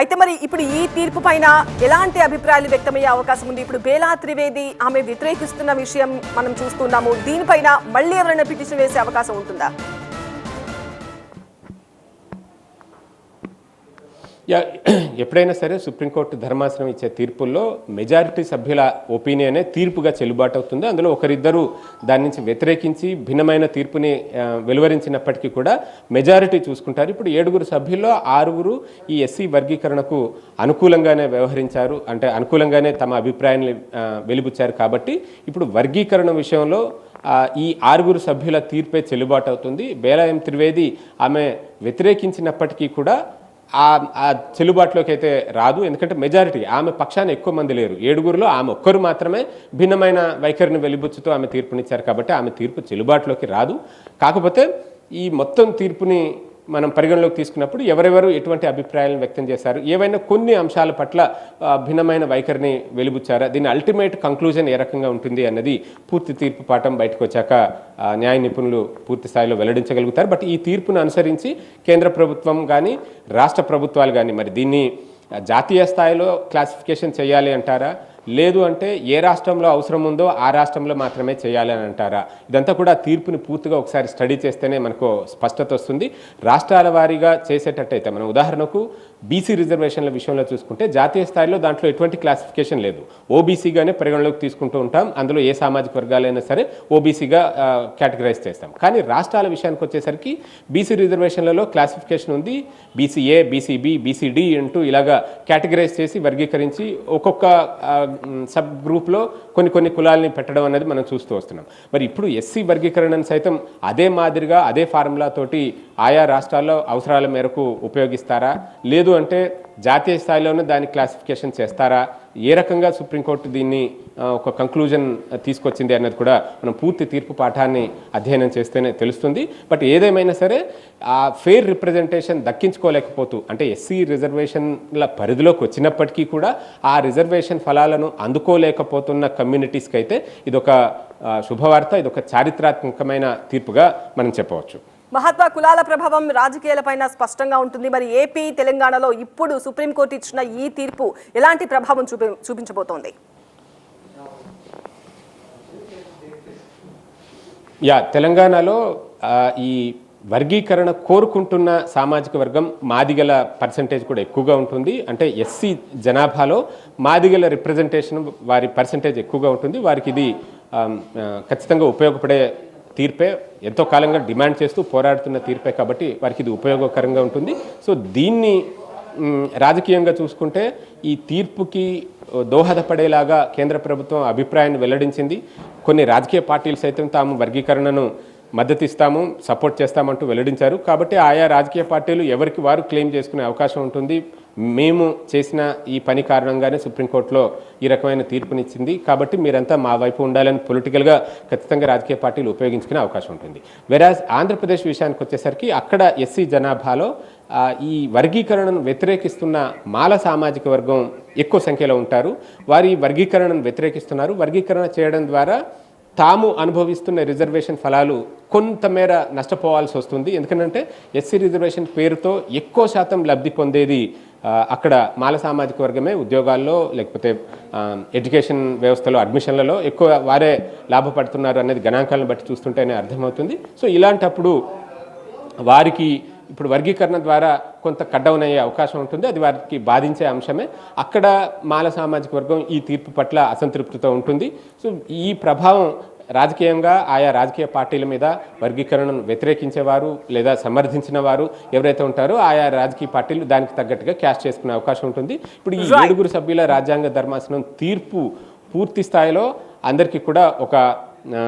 అయితే మరి ఇప్పుడు ఈ తీర్పు పైన ఎలాంటి అభిప్రాయాలు వ్యక్తమయ్యే అవకాశం ఉంది? ఇప్పుడు బేలా త్రివేది ఆమె వ్యతిరేకిస్తున్న విషయం మనం చూస్తున్నాము. దీనిపైన మళ్ళీ ఎవరైనా పిటిషన్ వేసే అవకాశం ఉంటుందా? ఎప్పుడైనా సరే సుప్రీంకోర్టు ధర్మాసనం ఇచ్చే తీర్పుల్లో మెజారిటీ సభ్యుల ఒపీనియనే తీర్పుగా చెల్లుబాటు అవుతుంది. అందులో ఒకరిద్దరు దాని నుంచి వ్యతిరేకించి భిన్నమైన తీర్పుని వెలువరించినప్పటికీ కూడా మెజారిటీ చూసుకుంటారు. ఇప్పుడు ఏడుగురు సభ్యుల్లో ఆరుగురు ఈ ఎస్సీ వర్గీకరణకు అనుకూలంగానే వ్యవహరించారు. అంటే అనుకూలంగానే తమ అభిప్రాయాన్ని వెలిబుచ్చారు కాబట్టి ఇప్పుడు వర్గీకరణ విషయంలో ఈ ఆరుగురు సభ్యుల తీర్పే చెల్లుబాటు అవుతుంది. బేలాయం త్రివేది ఆమె వ్యతిరేకించినప్పటికీ కూడా ఆ ఆ చెల్లుబాటులోకి అయితే రాదు. ఎందుకంటే మెజారిటీ ఆమె పక్షాన ఎక్కువ మంది లేరు. ఏడుగురులో ఆమె ఒక్కరు మాత్రమే భిన్నమైన వైఖరిని వెలిబుచ్చుతూ ఆమె తీర్పునిచ్చారు కాబట్టి ఆమె తీర్పు చెల్లుబాటులోకి రాదు. కాకపోతే ఈ మొత్తం తీర్పుని మనం పరిగణలోకి తీసుకున్నప్పుడు ఎవరెవరు ఎటువంటి అభిప్రాయాలను వ్యక్తం చేశారు? ఏవైనా కొన్ని అంశాల పట్ల భిన్నమైన వైఖరిని వెలుబుచ్చారా? దీని అల్టిమేట్ కంక్లూజన్ ఏ రకంగా ఉంటుంది అన్నది పూర్తి తీర్పు పాఠం బయటకు వచ్చాక న్యాయ నిపుణులు పూర్తి స్థాయిలో వెల్లడించగలుగుతారు. బట్ ఈ తీర్పును అనుసరించి కేంద్ర ప్రభుత్వం కానీ రాష్ట్ర ప్రభుత్వాలు కానీ మరి దీన్ని జాతీయ స్థాయిలో క్లాసిఫికేషన్ చేయాలి అంటారా? లేదు అంటే ఏ రాష్ట్రంలో అవసరం ఉందో ఆ రాష్ట్రంలో మాత్రమే చేయాలని అంటారా? ఇదంతా కూడా తీర్పుని పూర్తిగా ఒకసారి స్టడీ చేస్తేనే మనకు స్పష్టత వస్తుంది. రాష్ట్రాల వారీగా చేసేటట్టయితే మనం ఉదాహరణకు బీసీ రిజర్వేషన్ల విషయంలో చూసుకుంటే జాతీయ స్థాయిలో దాంట్లో ఎటువంటి క్లాసిఫికేషన్ లేదు. ఓబీసీగానే పరిగణలోకి తీసుకుంటూ ఉంటాం. అందులో ఏ సామాజిక వర్గాలైనా సరే ఓబీసీగా కేటగరైజ్ చేస్తాం. కానీ రాష్ట్రాల విషయానికి వచ్చేసరికి బీసీ రిజర్వేషన్లలో క్లాసిఫికేషన్ ఉంది. బీసీఏ బీసీబీ బీసీడీ అంటూ ఇలాగా కేటగరైజ్ చేసి వర్గీకరించి ఒక్కొక్క సబ్ గ్రూప్లో కొన్ని కొన్ని కులాలని పెట్టడం అనేది మనం చూస్తూ వస్తున్నాం. మరి ఇప్పుడు ఎస్సీ వర్గీకరణను సైతం అదే మాదిరిగా అదే ఫార్ములా తోటి ఆయా రాష్ట్రాల్లో అవసరాల మేరకు ఉపయోగిస్తారా? లేదు అంటే జాతీయ స్థాయిలోనే దాని క్లాసిఫికేషన్ చేస్తారా? ఏ రకంగా సుప్రీంకోర్టు దీన్ని ఒక కంక్లూజన్ తీసుకొచ్చింది అన్నది కూడా మనం పూర్తి తీర్పు పాఠాన్ని అధ్యయనం చేస్తేనే తెలుస్తుంది. బట్ ఏదేమైనా సరే ఆ ఫెయిర్ రిప్రజెంటేషన్ దక్కించుకోలేకపోతూ అంటే ఎస్సీ రిజర్వేషన్ల పరిధిలోకి వచ్చినప్పటికీ కూడా ఆ రిజర్వేషన్ ఫలాలను అందుకోలేకపోతున్న కమ్యూనిటీస్కి అయితే ఇదొక శుభవార్త ఇదొక చారిత్రాత్మకమైన తీర్పుగా మనం చెప్పవచ్చు. మహాత్మా కులాల ప్రభావం రాజకీయాలపైన స్పష్టంగా ఉంటుంది. మరి ఏపీ తెలంగాణలో ఇప్పుడు సుప్రీంకోర్టు ఇచ్చిన ఈ తీర్పు ఎలాంటి ప్రభావం చూపి చూపించబోతోంది? యా తెలంగాణలో ఈ వర్గీకరణ కోరుకుంటున్న సామాజిక వర్గం మాదిగల పర్సంటేజ్ కూడా ఎక్కువగా ఉంటుంది. అంటే ఎస్సీ జనాభాలో మాదిగల రిప్రజెంటేషన్ వారి పర్సంటేజ్ ఎక్కువగా ఉంటుంది. వారికి ఇది ఖచ్చితంగా ఉపయోగపడే తీర్పే ఎంతో కాలంగా డిమాండ్ చేస్తూ పోరాడుతున్న తీర్పే కాబట్టి వారికి ఇది ఉపయోగకరంగా ఉంటుంది. సో దీన్ని రాజకీయంగా చూసుకుంటే ఈ తీర్పుకి దోహదపడేలాగా కేంద్ర ప్రభుత్వం అభిప్రాయాన్ని వెల్లడించింది. కొన్ని రాజకీయ పార్టీలు సైతం తాము వర్గీకరణను మద్దతు ఇస్తాము సపోర్ట్ చేస్తామంటూ వెల్లడించారు. కాబట్టి ఆయా రాజకీయ పార్టీలు ఎవరికి వారు క్లెయిమ్ చేసుకునే అవకాశం ఉంటుంది. మేము చేసిన ఈ పని కారణంగానే సుప్రీంకోర్టులో ఈ రకమైన తీర్పునిచ్చింది. కాబట్టి మీరంతా మా వైపు ఉండాలని పొలిటికల్గా ఖచ్చితంగా రాజకీయ పార్టీలు ఉపయోగించుకునే అవకాశం ఉంటుంది. వెరాజ్ ఆంధ్రప్రదేశ్ విషయానికి వచ్చేసరికి అక్కడ ఎస్సీ జనాభాలో ఈ వర్గీకరణను వ్యతిరేకిస్తున్న మాల సామాజిక వర్గం ఎక్కువ సంఖ్యలో ఉంటారు. వారి వర్గీకరణను వ్యతిరేకిస్తున్నారు. వర్గీకరణ చేయడం ద్వారా తాము అనుభవిస్తున్న రిజర్వేషన్ ఫలాలు కొంతమేర నష్టపోవాల్సి వస్తుంది. ఎందుకంటే ఎస్సీ రిజర్వేషన్ పేరుతో ఎక్కువ శాతం లబ్ధి పొందేది అక్కడ మాల సామాజిక వర్గమే ఉద్యోగాల్లో లేకపోతే ఎడ్యుకేషన్ వ్యవస్థలో అడ్మిషన్లలో ఎక్కువ వారే లాభపడుతున్నారు అనేది గణాంకాలను బట్టి చూస్తుంటేనే అర్థమవుతుంది. సో ఇలాంటప్పుడు వారికి ఇప్పుడు వర్గీకరణ ద్వారా కొంత కట్ డౌన్ అయ్యే అవకాశం ఉంటుంది. అది వారికి బాధించే అంశమే. అక్కడ మాల సామాజిక వర్గం ఈ తీర్పు పట్ల అసంతృప్తితో ఉంటుంది. సో ఈ ప్రభావం రాజకీయంగా ఆయా రాజకీయ పార్టీల మీద వర్గీకరణను వ్యతిరేకించేవారు లేదా సమర్థించిన వారు ఎవరైతే ఉంటారో ఆయా రాజకీయ పార్టీలు దానికి తగ్గట్టుగా క్యాష్ చేసుకునే అవకాశం ఉంటుంది. ఇప్పుడు ఈ ఏడుగురు సభ్యుల రాజ్యాంగ ధర్మాసనం తీర్పు పూర్తి స్థాయిలో అందరికీ కూడా ఒక ఆ,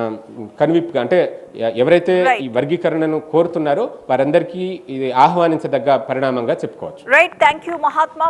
కనువిప్పుగా అంటే ఎవరైతే ఈ వర్గీకరణను కోరుతున్నారో వారందరికీ ఇది ఆహ్వానించదగ్గ పరిణామంగా చెప్పుకోవచ్చు. Right thank you Mahatma